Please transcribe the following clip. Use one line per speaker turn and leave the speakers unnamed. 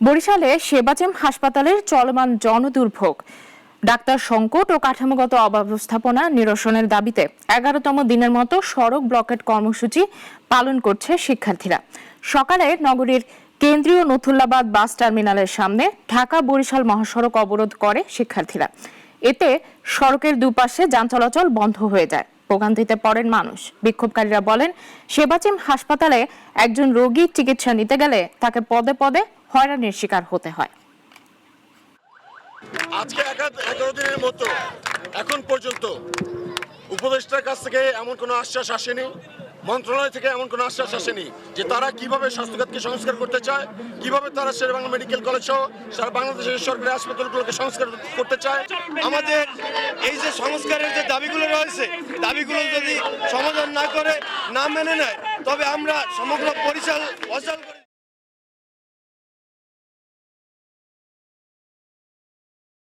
বরিশালে সেবাচেম হাসপাতালের চলমান জনদুর্ভোগ। ডাক্তার সংকট ও কাঠামোগত অব্যবস্থাপনা নিরসনের দাবিতে এগারোতম দিনের মতো সড়ক ব্লকেট কর্মসূচি পালন করছে শিক্ষার্থীরা। সকালে নগরীর কেন্দ্রীয় নথুল্লাবাদ বাস টার্মিনালের সামনে ঢাকা বরিশাল মহাসড়ক অবরোধ করে শিক্ষার্থীরা। এতে সড়কের দুপাশে যান চলাচল বন্ধ হয়ে যায়। ভোগান্তিতে পড়েন মানুষ। বিক্ষোভকারীরা বলেন, সেবাচিম হাসপাতালে একজন রোগী চিকিৎসা নিতে গেলে তাকে পদে পদে হয়রানির শিকার হতে হয়।
আজকে এগারো দিনের মতো এখন পর্যন্ত উপদেষ্টার কাছ থেকে এমন কোনো আশ্বাস আসেনি মন্ত্রণালয় থেকে এমন কোনো আশ্বাস আসেনি যে তারা কীভাবে স্বাস্থ্যখাতকে সংস্কার করতে চায় কীভাবে তারা শেরবাংলা মেডিকেল কলেজ সহ সারা বাংলাদেশের সরকারি হাসপাতালগুলোকে সংস্কার করতে চায়।
আমাদের এই যে সংস্কারের যে দাবিগুলো রয়েছে দাবিগুলো যদি সমাধান না করে না মেনে নেয় তবে আমরা সমগ্র পরিচাল অচল